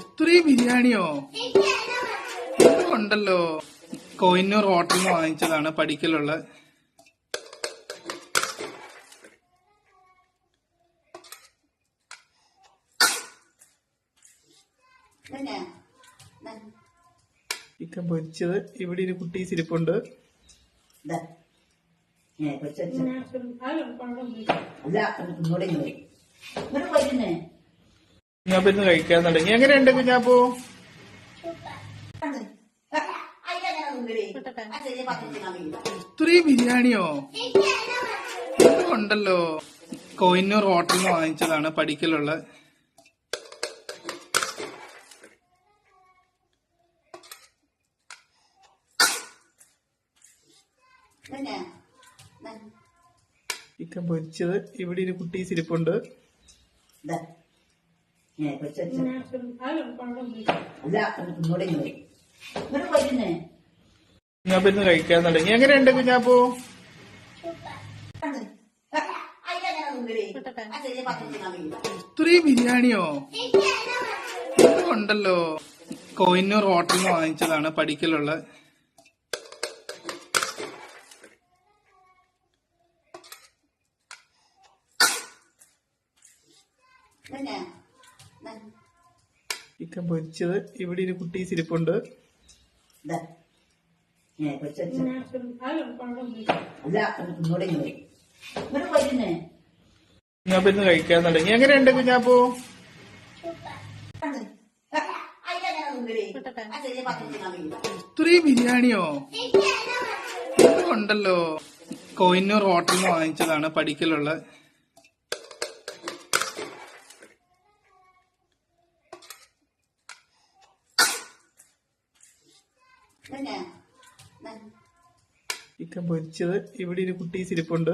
ഇത്രയും ബിരിയാണിയോ? ഇത് ഉണ്ടല്ലോ കോയിന്നൂർ ഹോട്ടലിൽ നിന്ന് വാങ്ങിച്ചതാണ് പഠിക്കലുള്ള. ചിക്കൻ പൊരിച്ചത്. ഇവിടെ ഒരു കുട്ടി ഇരിപ്പുണ്ട്. കുഞ്ഞാപ്പിന്ന് കഴിക്കാൻ തുടങ്ങി എങ്ങനെയുണ്ട് കുഞ്ഞാപ്പൂ ഇത്രയും ബിരിയാണിയോ? ഉണ്ടല്ലോ കോയിന്നൂർ ഹോട്ടലിൽ നിന്ന് വാങ്ങിച്ചതാണ് പഠിക്കലുള്ള. ചിക്കൻ പൊരിച്ചത് ഇവിടെ ഒരു കുട്ടി ഇരിപ്പുണ്ട്. കുഞ്ഞാപ്പിന്ന് കഴിക്കാൻ തുടങ്ങി. എങ്ങനെയുണ്ട് കുഞ്ഞാപ്പൂ? ഇത്രയും ബിരിയാണിയോ? ഉണ്ടല്ലോ കോയിന്നൂർ ഹോട്ടലിൽ നിന്ന് വാങ്ങിച്ചതാണ് പഠിക്കലുള്ള. ചിക്കൻ പൊരിച്ചത്. ഇവിടെ ഒരു കുട്ടി ഇരിപ്പുണ്ട്. കുഞ്ഞാപ്പിന്ന് കഴിക്കാൻ തുടങ്ങി. എങ്ങനെയുണ്ട് കുഞ്ഞാപ്പൂ? ഇത്രയും ബിരിയാണിയോ? ഉണ്ടല്ലോ കോയിന്നൂർ ഹോട്ടലിൽ നിന്ന് വാങ്ങിച്ചതാണ് പഠിക്കലുള്ള ചിക്കൻ പൊരിച്ചത് ഇവിടെ ഒരു കുട്ടി ഇരിപ്പുണ്ട്.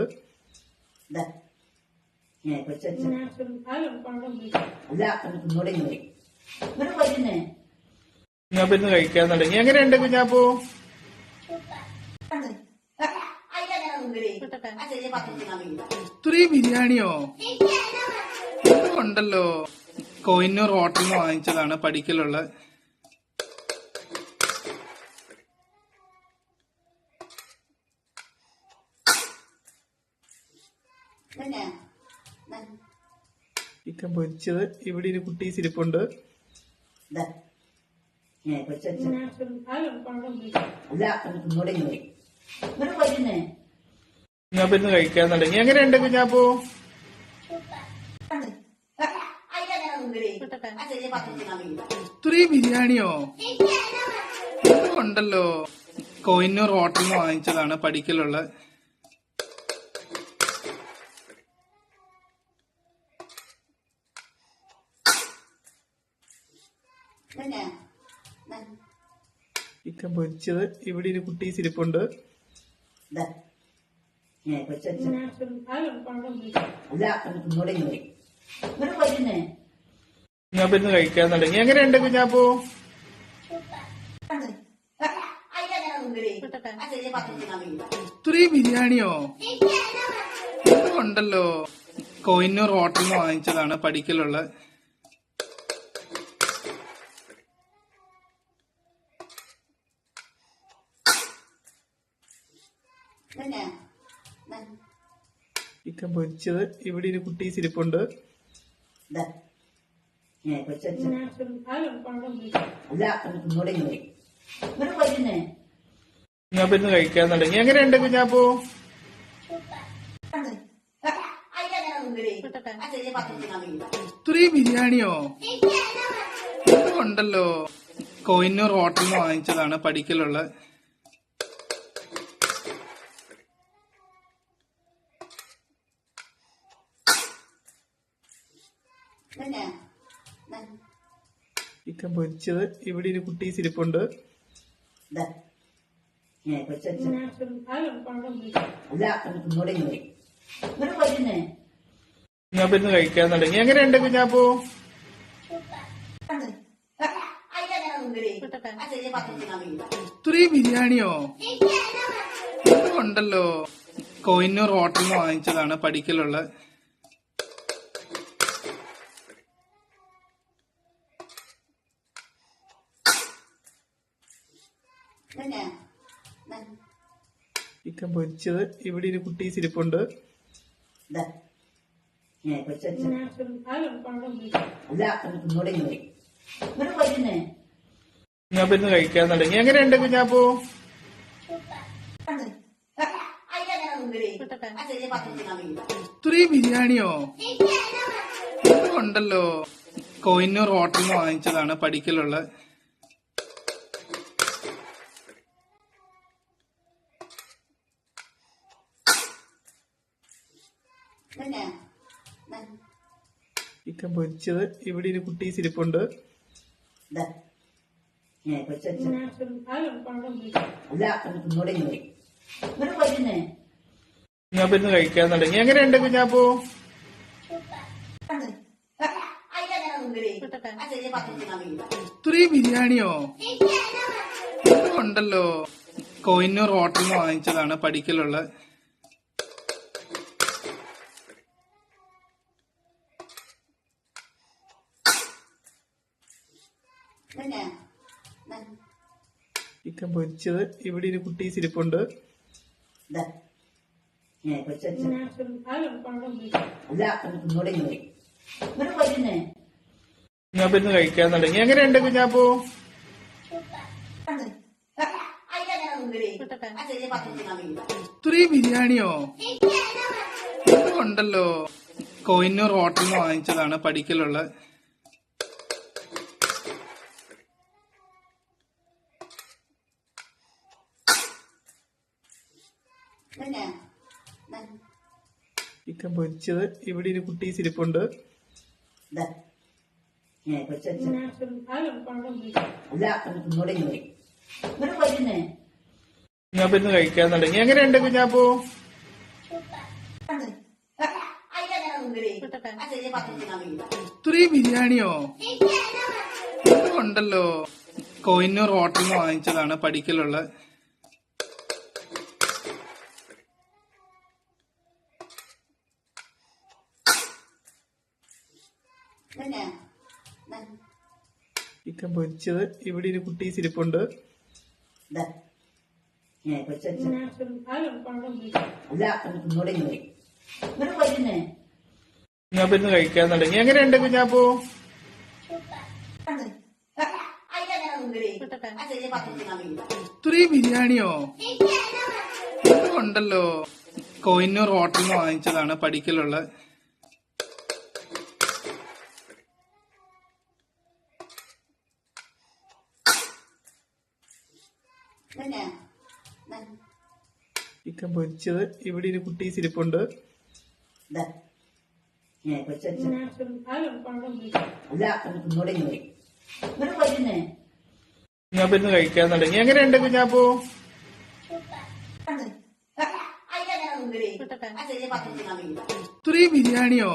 കുഞ്ഞാപ്പിന്ന് കഴിക്കാൻ തുടങ്ങി. എങ്ങനെയുണ്ട് കുഞ്ഞാപ്പൂ? ഇത്രയും ബിരിയാണിയോ? ഉണ്ടല്ലോ. കോയിന്നൂർ ഹോട്ടലിൽ നിന്ന് വാങ്ങിച്ചതാണ് പഠിക്കലുള്ള ചിക്കൻ പൊരിച്ചത് ഇവിടെ ഒരു കുട്ടി ഇരിപ്പുണ്ട്. കുഞ്ഞാപ്പിന്ന് കഴിക്കാൻ തുടങ്ങി എങ്ങനെയുണ്ട് കുഞ്ഞാപ്പൂ? ഇത്രയും ബിരിയാണിയോ? ഉണ്ടല്ലോ. കോയിന്നൂർ ഹോട്ടലിൽ നിന്ന് വാങ്ങിച്ചതാണ് പഠിക്കലുള്ള ചിക്കൻ പൊരിച്ചത് ഇവിടെ ഒരു കുട്ടി ഇരിപ്പുണ്ട്. കുഞ്ഞാപ്പിന്ന് കഴിക്കാൻ തുടങ്ങി. എങ്ങനെയുണ്ട് കുഞ്ഞാപ്പൂ? ഇത്രയും ബിരിയാണിയോ? ഇത് ഉണ്ടല്ലോ. കോയിന്നൂർ ഹോട്ടലിൽ നിന്ന് വാങ്ങിച്ചതാണ് പഠിക്കലുള്ള ചിക്കൻ പൊരിച്ചത് ഇവിടെ ഒരു കുട്ടി ഇരിപ്പുണ്ട്. കുഞ്ഞാപ്പിന്ന് കഴിക്കാൻ തുടങ്ങി എങ്ങനെയുണ്ട് കുഞ്ഞാപ്പൂ? ഇത്രയും ബിരിയാണിയോ? ഉണ്ടല്ലോ. കോയിന്നൂർ ഹോട്ടലിൽ നിന്ന് വാങ്ങിച്ചതാണ് പഠിക്കലുള്ള ചിക്കൻ പൊരിച്ചത് ഇവിടെ ഒരു കുട്ടി ഇരിപ്പുണ്ട്. കുഞ്ഞാപ്പിന്ന് കഴിക്കാൻ തുടങ്ങി. എങ്ങനെയുണ്ട് കുഞ്ഞാപ്പൂ? ഇത്രയും ബിരിയാണിയോ? ഉണ്ടല്ലോ. കോയിന്നൂർ ഹോട്ടലിൽ നിന്ന് വാങ്ങിച്ചതാണ് പഠിക്കലുള്ള ചിക്കൻ പൊരിച്ചത്. ഇവിടെ ഒരു കുട്ടി ഇരിപ്പുണ്ട്. കുഞ്ഞാപ്പിന്ന് കഴിക്കാൻ തുടങ്ങി. എങ്ങനെയുണ്ട് കുഞ്ഞാപ്പു ഇത്രയും ബിരിയാണിയോ? ഉണ്ടല്ലോ കോയിന്നൂർ ഹോട്ടലിൽ നിന്ന് വാങ്ങിച്ചതാണ് പഠിക്കലുള്ള പിന്നെ ചിക്കൻ പൊരിച്ചത് ഇവിടെ ഒരു കുട്ടി ഇരിപ്പുണ്ട്. കുഞ്ഞാപ്പ് ഇരുന്ന് കഴിക്കാൻ തുടങ്ങി. എങ്ങനെയുണ്ട് കുഞ്ഞാപ്പു? ഇത്രയും ബിരിയാണിയോ? ഉണ്ടല്ലോ. കോയിന്നൂർ ഹോട്ടലിൽ നിന്ന് വാങ്ങിച്ചതാണ് പഠിക്കലുള്ള പിന്നെ ചിക്കൻ പൊരിച്ചത് ഇവിടെ ഒരു കുട്ടി ഇരിപ്പുണ്ട്. പോയിരുന്നേ കുഞ്ഞാപ്പ് ഇരുന്ന് കഴിക്കാൻ തുടങ്ങി. എങ്ങനെയുണ്ട് കുഞ്ഞാപ്പു? ഇത്രയും ബിരിയാണിയോ? ഉണ്ടല്ലോ. കോയിന്നൂർ ഹോട്ടലിൽ നിന്ന് വാങ്ങിച്ചതാണ് പഠിക്കലുള്ള പിന്നെ ചിക്കൻ പൊരിച്ചത് ഇവിടെ ഒരു കുട്ടി ഇരിപ്പുണ്ട്. ഇതാ ഏ പൊരിച്ച അല്ല ഇങ്ങോട്ട് ഇങ്ങോട്ട് ഇങ്ങോട്ട് പോയിരുന്നേ. കുഞ്ഞാപ്പ് ഇരുന്ന് കഴിക്കാൻ തുടങ്ങി. എങ്ങനെയുണ്ട് കുഞ്ഞാപ്പോ? ഇത്രയും ബിരിയാണിയോ? ഉണ്ടല്ലോ. കോയിന്നൂർ ഹോട്ടലിൽ നിന്ന് വാങ്ങിച്ചതാണ് പഠിക്കലുള്ള പിന്നെ ചിക്കൻ പൊരിച്ചത് ഇവിടെ ഒരു കുട്ടി ഇരിപ്പുണ്ട്. കുഞ്ഞാപ്പിന്ന് കഴിക്കാൻ തുടങ്ങി. എങ്ങനെയുണ്ട് കുഞ്ഞാപ്പോ? ഇത്രയും ബിരിയാണിയോ? ഉണ്ടല്ലോ കോയിന്നൂർ ഹോട്ടലിൽ നിന്ന് വാങ്ങിച്ചതാണ് പഠിക്കലുള്ള ചിക്കൻ പൊരിച്ചത് ഇവിടെ ഒരു കുട്ടി ഇരിപ്പുണ്ട്. കുഞ്ഞാപ്പിന്ന് കഴിക്കാൻ തുടങ്ങി. എങ്ങനെയുണ്ട് കുഞ്ഞാപ്പോ? ഇത്രയും ബിരിയാണിയോ?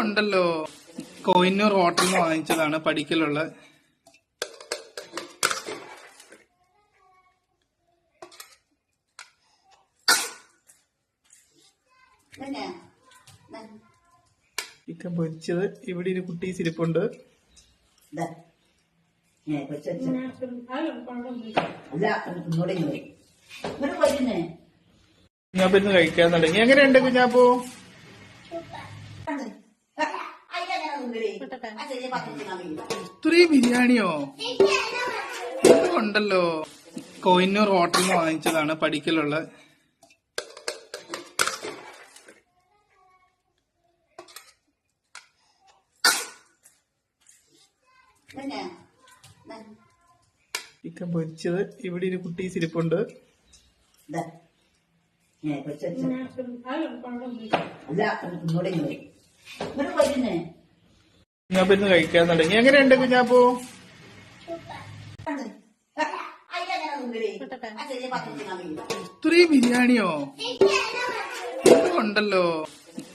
ഉണ്ടല്ലോ. കോയിന്നൂർ ഹോട്ടലിൽ നിന്ന് വാങ്ങിച്ചതാണ് പഠിക്കലുള്ള പിന്നെ ചിക്കൻ പൊരിച്ചത് ഇവിടെ ഒരു കുട്ടി ഇരിപ്പുണ്ട്. ഇതാ ഏ പൊരിച്ച അല്ല ഇങ്ങോട്ട് ഇങ്ങോട്ട് ഇങ്ങോട്ട് പോയിരുന്നേ കുഞ്ഞാപ്പ് ഇരുന്ന് കഴിക്കാൻ തുടങ്ങി. എങ്ങനെയുണ്ട് കുഞ്ഞാപ്പു? ഇത്രയും ബിരിയാണിയോ? ഉണ്ടല്ലോ കോയിന്നൂർ ഹോട്ടലിൽ നിന്ന് വാങ്ങിച്ചതാണ് പഠിക്കലുള്ള പിന്നെ ചിക്കൻ പൊരിച്ചത് ഇവിടെ ഒരു കുട്ടി ഇരിപ്പുണ്ട്. കുഞ്ഞാപ്പിന്ന് കഴിക്കാൻ തുടങ്ങി. എങ്ങനെയുണ്ട് കുഞ്ഞാപ്പോ? ഇത്രയും ബിരിയാണിയോ? ഉണ്ടല്ലോ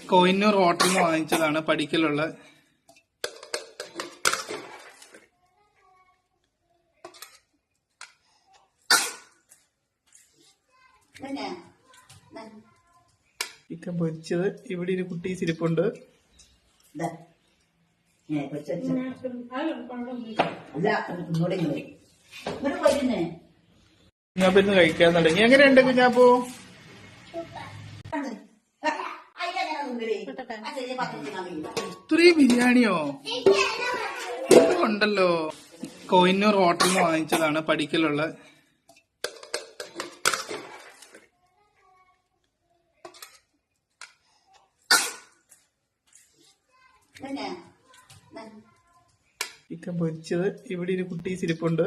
കോയിന്നൂർ ഹോട്ടലിൽ നിന്ന് വാങ്ങിച്ചതാണ് പഠിക്കലുള്ള പിന്നെ ചിക്കൻ പൊരിച്ചത് ഇവിടെ ഒരു കുട്ടി ഇരിപ്പുണ്ട്. കുഞ്ഞാപ്പിന്ന് കഴിക്കാൻ തുടങ്ങി. എങ്ങനെയുണ്ട് കുഞ്ഞാപ്പു ഇത്രയും ബിരിയാണിയോ? ഉണ്ടല്ലോ കോയിന്നൂർ ഹോട്ടലിൽ നിന്ന് വാങ്ങിച്ചതാണ് പഠിക്കലുള്ള പിന്നെ ചിക്കൻ പൊരിച്ചത് ഇവിടെ ഒരു കുട്ടി ഇരിപ്പുണ്ട്.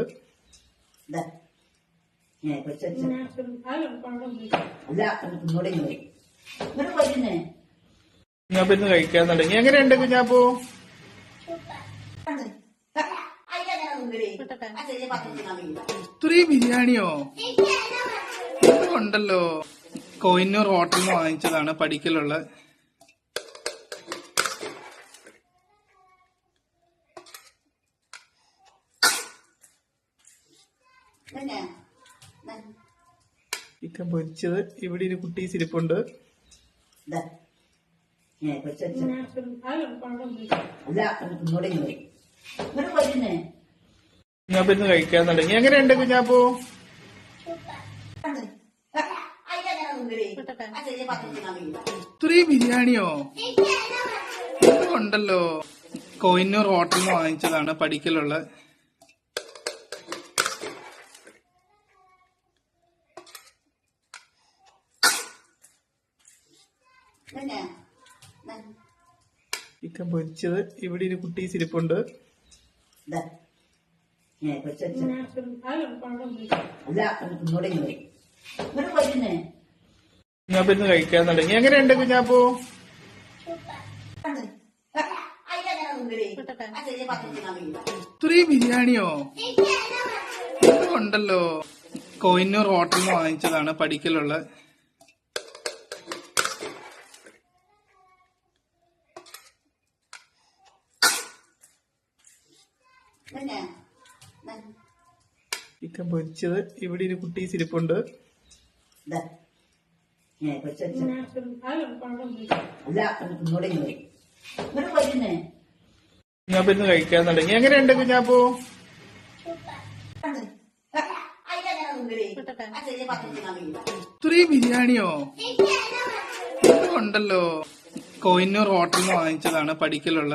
വരുന്നേ കുഞ്ഞാപ്പ് ഇന്ന് കഴിക്കാൻ തുടങ്ങി. എങ്ങനെയുണ്ട് കുഞ്ഞാപ്പോ? ഇത്രയും ബിരിയാണിയോ? ഉണ്ടല്ലോ കോയിന്നൂർ ഹോട്ടലിൽ നിന്ന് വാങ്ങിച്ചതാണ് പഠിക്കലുള്ള പിന്നെ ചിക്കൻ പൊരിച്ചത് ഇവിടെ ഒരു കുട്ടി ഇരിപ്പുണ്ട്. കുഞ്ഞാപ്പിന്ന് കുഞ്ഞാപ്പ് ഇന്ന് കഴിക്കാൻ തുടങ്ങി. എങ്ങനെയുണ്ട് കുഞ്ഞാപ്പു? ഇത്രയും ബിരിയാണിയോ? ഉണ്ടല്ലോ. കോയിന്നൂർ ഹോട്ടലിൽ നിന്ന് വാങ്ങിച്ചതാണ് പഠിക്കലുള്ള ചിക്കൻ പൊരിച്ചത് ഇവിടെ ഒരു കുട്ടി ഇരിപ്പുണ്ട്. കുഞ്ഞാപ്പിന്ന് കഴിക്കാൻ തുടങ്ങി. എങ്ങനെയുണ്ട് കുഞ്ഞാപ്പു? ഇത്രയും ബിരിയാണിയോ? ഉണ്ടല്ലോ. കോയിന്നൂർ ഹോട്ടലിൽ നിന്ന് വാങ്ങിച്ചതാണ് പഠിക്കലുള്ള പിന്നെ ചിക്കൻ പൊരിച്ചത് ഇവിടെ ഒരു കുട്ടി ഇരിപ്പുണ്ട്. കുഞ്ഞാപ്പിന്ന് കഴിക്കാൻ തുടങ്ങി. എങ്ങനെയുണ്ട് കുഞ്ഞാപ്പു? ഇത്രയും ബിരിയാണിയോ? ഉണ്ടല്ലോ. കോയിന്നൂർ ഹോട്ടലിൽ നിന്ന് വാങ്ങിച്ചതാണ് പഠിക്കലുള്ള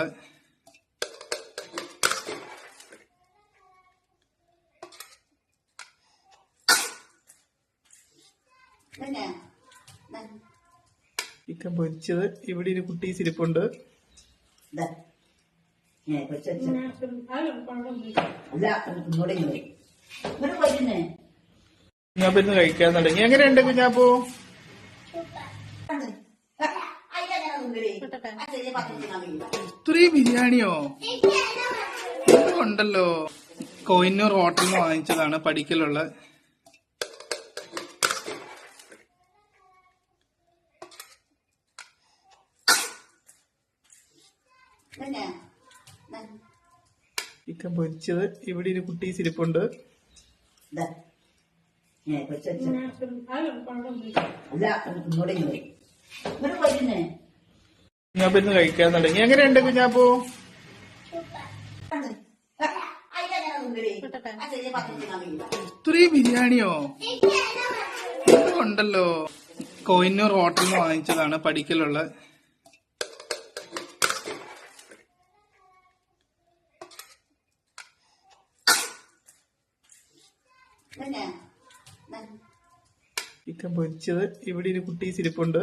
പിന്നെ ചിക്കൻ പൊരിച്ചത് ഇവിടെ ഒരു കുട്ടി ഇരിപ്പുണ്ട്. വരുന്നേ? കുഞ്ഞാപ്പ് ഇന്ന് കഴിക്കാൻ തുടങ്ങി. എങ്ങനെയുണ്ട് കുഞ്ഞാപ്പു ഇത്രയും ബിരിയാണിയോ? ഉണ്ടല്ലോ. കോയിന്നൂർ ഹോട്ടലിൽ നിന്ന് വാങ്ങിച്ചതാണ് പഠിക്കലുള്ള പിന്നെ ചിക്കൻ പൊരിച്ചത് ഇവിടെ ഒരു കുട്ടി ഇരിപ്പുണ്ട്. കുഞ്ഞാപ്പിന്ന് കഴിക്കാൻ തുടങ്ങി. എങ്ങനെയുണ്ട് കുഞ്ഞാപ്പോ? ഇത്രയും ബിരിയാണിയോ? ഉണ്ടല്ലോ കോയിന്നൂർ ഹോട്ടലിൽ നിന്ന് വാങ്ങിച്ചതാണ് പഠിക്കലുള്ള പിന്നെ ചിക്കൻ പൊരിച്ചത് ഇവിടെ ഒരു കുട്ടി ഇരിപ്പുണ്ട്.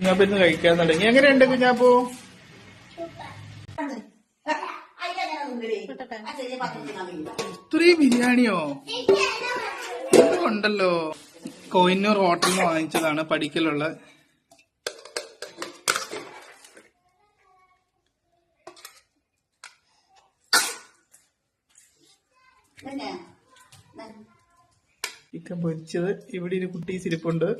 കുഞ്ഞാപ്പിന്ന് കഴിക്കാൻ തുടങ്ങി. എങ്ങനെയുണ്ട് കുഞ്ഞാപ്പു? ഇത്രയും ബിരിയാണിയോ? ഉണ്ടല്ലോ കോയിന്നൂർ ഹോട്ടലിൽ നിന്ന് വാങ്ങിച്ചതാണ് പഠിക്കലുള്ള ചിക്കൻ പൊരിച്ചത്. ഇവിടെ ഒരു കുട്ടി ഇരിപ്പുണ്ട്.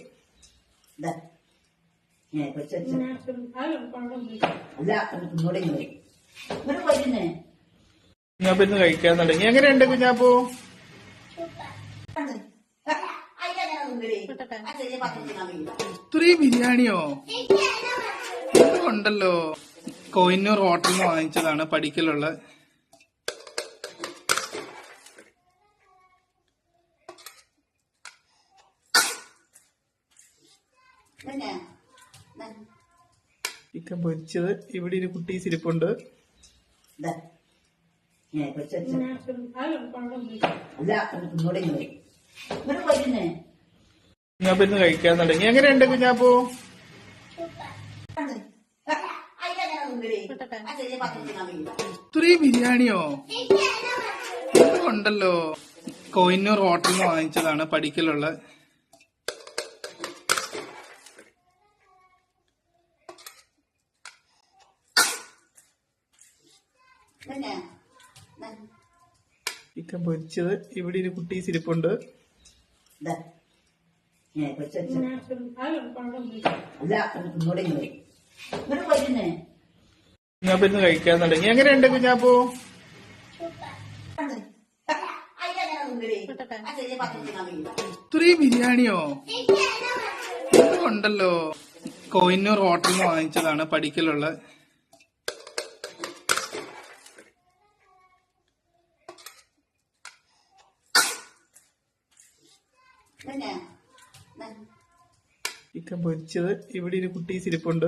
കുഞ്ഞാപ്പിന്ന് കുഞ്ഞാപ്പ് ഇന്ന് കഴിക്കാൻ തുടങ്ങി. എങ്ങനെയുണ്ട് കുഞ്ഞാപ്പോ? ഇത്രയും ബിരിയാണിയോ? ഉണ്ടല്ലോ കോയിന്നൂർ ഹോട്ടലിൽ നിന്ന് വാങ്ങിച്ചതാണ് പഠിക്കലുള്ള ചിക്കൻ പൊരിച്ചത് ഇവിടെ ഒരു കുട്ടി ഇരിപ്പുണ്ട്. കുഞ്ഞാപ്പിന്ന് കഴിക്കാൻ തുടങ്ങി. എങ്ങനെയുണ്ട് കുഞ്ഞാപ്പു? ഇത്രയും ബിരിയാണിയോ? ഉണ്ടല്ലോ കോയിന്നൂർ ഹോട്ടലിൽ നിന്ന് വാങ്ങിച്ചതാണ് പഠിക്കലുള്ള പിന്നെ ചിക്കൻ പൊരിച്ചത്. ഇവിടെ ഒരു കുട്ടി ഇരിപ്പുണ്ട്. ഇതാ ഏ കൊച്ചു അല്ല ഇങ്ങോട്ട് ഇങ്ങോട്ട് ഇങ്ങോട്ട് പോയിരുന്നേ? കുഞ്ഞാപ്പ് ഇന്ന് കഴിക്കാൻ തുടങ്ങി. എങ്ങനെയുണ്ട് കുഞ്ഞാപ്പോ? ഇത്രയും ബിരിയാണിയോ? ഉണ്ടല്ലോ. കോയിന്നൂർ ഹോട്ടലിൽ നിന്ന് വാങ്ങിച്ചതാണ് പഠിക്കലുള്ള പിന്നെ ചിക്കൻ പൊരിച്ചത് ഇവിടെ ഒരു കുട്ടി ഇരിപ്പുണ്ട്.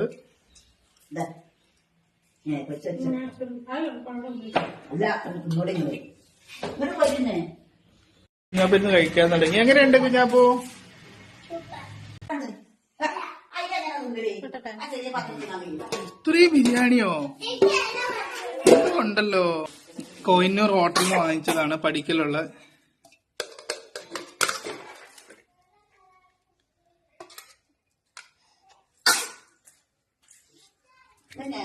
കുഞ്ഞാപ്പിന്ന് കഴിക്കാൻ തുടങ്ങി. എങ്ങനെയുണ്ട് കുഞ്ഞാപ്പോ? ഇത്രയും ബിരിയാണിയോ? ഉണ്ടല്ലോ കോയിന്നൂർ ഹോട്ടലിൽ നിന്ന് വാങ്ങിച്ചതാണ് പഠിക്കലുള്ള പിന്നെ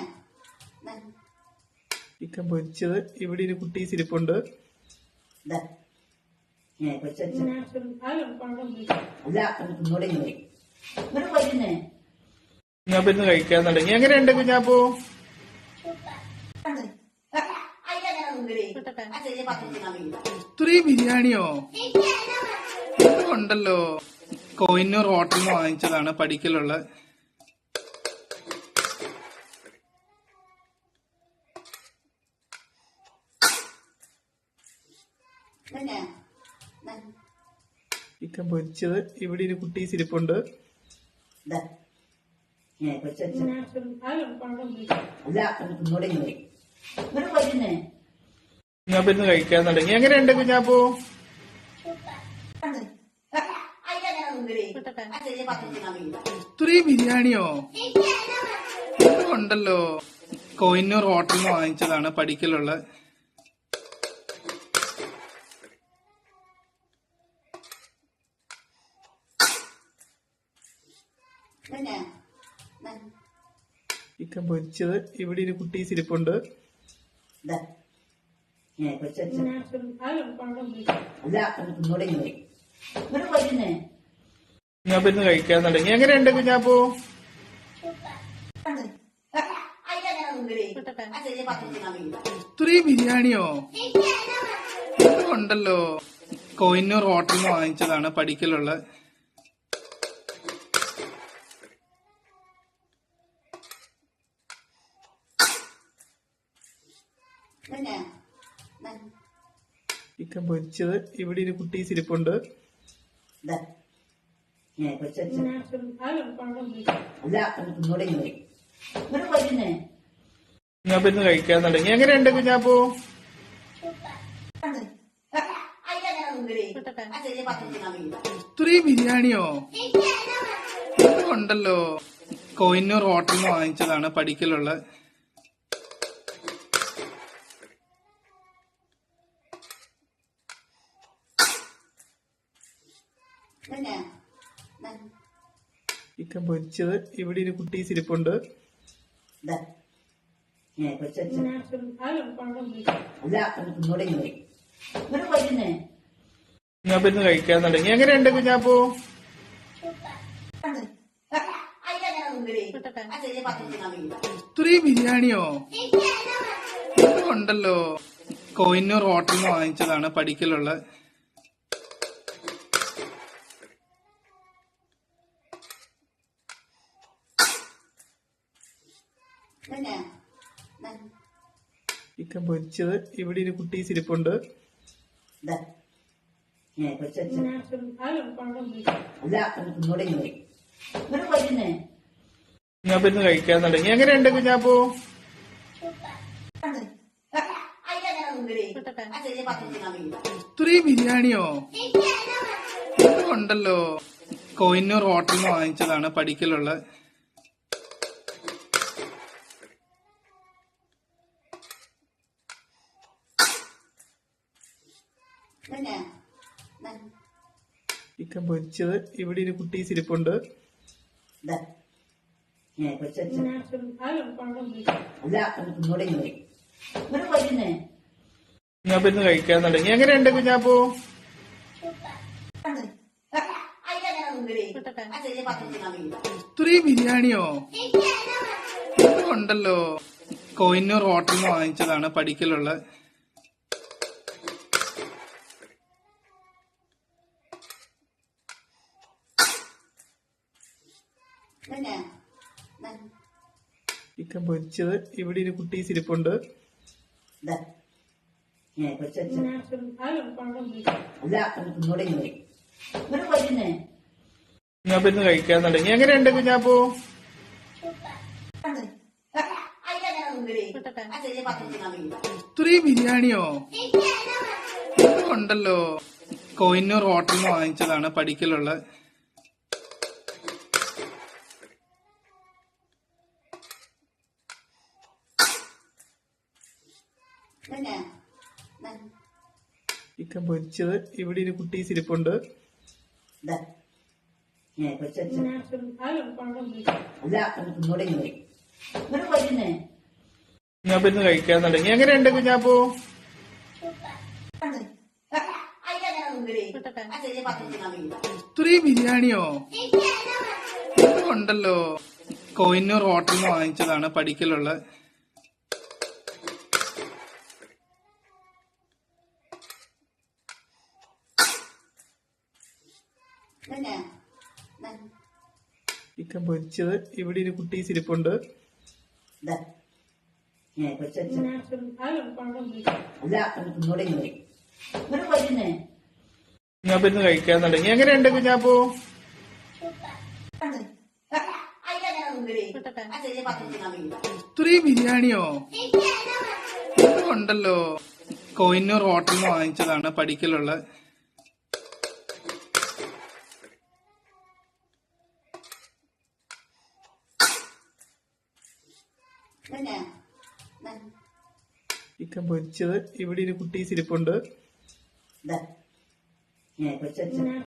ചിക്കൻ പൊരിച്ചത്. ഇവിടെ ഒരു കുട്ടി ഇരിപ്പുണ്ട്. കുഞ്ഞാപ്പ് ഇന്ന് കഴിക്കാൻ തുടങ്ങി. എങ്ങനെയുണ്ട് കുഞ്ഞാപ്പു? ഇത്രയും ബിരിയാണിയോ? ഉണ്ടല്ലോ കോയിന്നൂർ ഹോട്ടലിൽ നിന്ന് വാങ്ങിച്ചതാണ് പഠിക്കലുള്ള പിന്നെ ചിക്കൻ പൊരിച്ചത് ഇവിടെ ഒരു കുട്ടി ഇരിപ്പുണ്ട്. കുഞ്ഞാപ്പിന്ന് കഴിക്കാൻ തുടങ്ങി. എങ്ങനെയുണ്ട് കുഞ്ഞാപ്പു? ഇത്രയും ബിരിയാണിയോ? ഉണ്ടല്ലോ കോയിന്നൂർ ഹോട്ടലിൽ നിന്ന് വാങ്ങിച്ചതാണ് പഠിക്കലുള്ള പിന്നെ ചിക്കൻ പൊരിച്ചത്. ഇവിടെ ഒരു കുട്ടി ഇരിപ്പുണ്ട്. കുഞ്ഞാപ്പിന്ന് കഴിക്കാൻ തുടങ്ങി എങ്ങനെയുണ്ട് കുഞ്ഞാപ്പൂ? ഇത്രയും ബിരിയാണിയോ? ഉണ്ടല്ലോ കോയിന്നൂർ ഹോട്ടലിൽ നിന്ന് വാങ്ങിച്ചതാണ് പഠിക്കലുള്ള പിന്നെ ചിക്കൻ പൊരിച്ചത്. ഇവിടെ ഒരു കുട്ടി ഇരിപ്പുണ്ട്. കുഞ്ഞാപ്പിന്ന് കഴിക്കാൻ തുടങ്ങി എങ്ങനെയുണ്ട് കുഞ്ഞാപ്പൂ? ഇത്രയും ബിരിയാണിയോ? ഉണ്ടല്ലോ കോയിന്നൂർ ഹോട്ടലിൽ നിന്ന് വാങ്ങിച്ചതാണ് പഠിക്കലുള്ള പിന്നെ ചിക്കൻ പൊരിച്ചത്. ഇവിടെ ഒരു കുട്ടി ഇരിപ്പുണ്ട്. ഇതാ ഏ കൊച്ചു അല്ല ഇങ്ങോട്ട് ഇങ്ങോട്ട് ഇങ്ങോട്ട് പോയിരുന്നേ കുഞ്ഞാപ്പ് ഇന്ന് കഴിക്കാൻ തുടങ്ങി എങ്ങനെയുണ്ട് കുഞ്ഞാപ്പോ? ഇത്രയും ബിരിയാണിയോ? ഉണ്ടല്ലോ കോയിന്നൂർ ഹോട്ടലിൽ നിന്ന് വാങ്ങിച്ചതാണ് പഠിക്കലുള്ള പിന്നെ ചിക്കൻ പൊരിച്ചത്. ഇവിടെ ഒരു കുട്ടി ഇരിപ്പുണ്ട്. ഞാൻ ഏ പൊരിച്ച അല്ല ഇങ്ങോട്ട് ഇങ്ങോട്ട് ഇങ്ങോട്ട് പോയിരുന്നേ കുഞ്ഞാപ്പ്? ഇരുന്ന് കഴിക്കാൻ തുടങ്ങി എങ്ങനെയുണ്ട് കുഞ്ഞാപ്പൂ ഇത്രയും ബിരിയാണിയോ? ഇതും ഉണ്ടല്ലോ കോയിന്നൂർ ഹോട്ടലിൽ നിന്ന് വാങ്ങിച്ചതാണ് പഠിക്കലുള്ള ചിക്കൻ പൊരിച്ചത് ഇവിടെ ഒരു കുട്ടി ഇരിപ്പുണ്ട്. കുഞ്ഞാപ്പിന്ന് കഴിക്കാൻ തുടങ്ങി എങ്ങനെയുണ്ട് കുഞ്ഞാപ്പൂ? ഇത്രയും ബിരിയാണിയോ? ഇതും ഉണ്ടല്ലോ കോയിന്നൂർ ഹോട്ടലിൽ നിന്ന് വാങ്ങിച്ചതാണ് പഠിക്കലുള്ള ചിക്കൻ പൊരിച്ചത്. ഇവിടെ ഒരു കുട്ടി ഇരിപ്പുണ്ട്. കുഞ്ഞാപ്പിന്ന് കഴിക്കാൻ തുടങ്ങി എങ്ങനെയുണ്ട് കുഞ്ഞാപ്പൂ? ഇത്രയും ബിരിയാണിയോ? ഉണ്ടല്ലോ. കോയിന്നൂർ ഹോട്ടലിൽ നിന്ന് വാങ്ങിച്ചതാണ് പഠിക്കലുള്ള ചിക്കൻ പൊരിച്ചത്. ഇവിടെ ഒരു കുട്ടി ഇരിപ്പുണ്ട്. കുഞ്ഞാപ്പിന്ന് കഴിക്കാൻ തുടങ്ങി എങ്ങനെയുണ്ട് കുഞ്ഞാപ്പൂ? ഇത്രയും ബിരിയാണിയോ? ഉണ്ടല്ലോ കോയിന്നൂർ ഹോട്ടലിൽ നിന്ന് വാങ്ങിച്ചതാണ് പഠിക്കലുള്ള ചിക്കൻ പൊരിച്ചത് ഇവിടെ ഒരു കുട്ടി ഇരിപ്പുണ്ട്. ഏ പൊരിച്ച അല്ല ഇങ്ങോട്ട് ഇങ്ങോട്ട് ഇങ്ങോട്ട് പോയിരുന്നേ കുഞ്ഞാപ്പ് ഇരുന്ന് കഴിക്കാൻ തുടങ്ങി എങ്ങനെയുണ്ട് കുഞ്ഞാപ്പു? ഇത്രയും ബിരിയാണിയോ? ഉണ്ടല്ലോ കോയിന്നൂർ ഹോട്ടലിൽ നിന്ന് വാങ്ങിച്ചതാണ് പഠിക്കലുള്ള ചിക്കൻ പൊരിച്ചത് ഇവിടെ ഒരു കുട്ടി ഇരിപ്പുണ്ട്.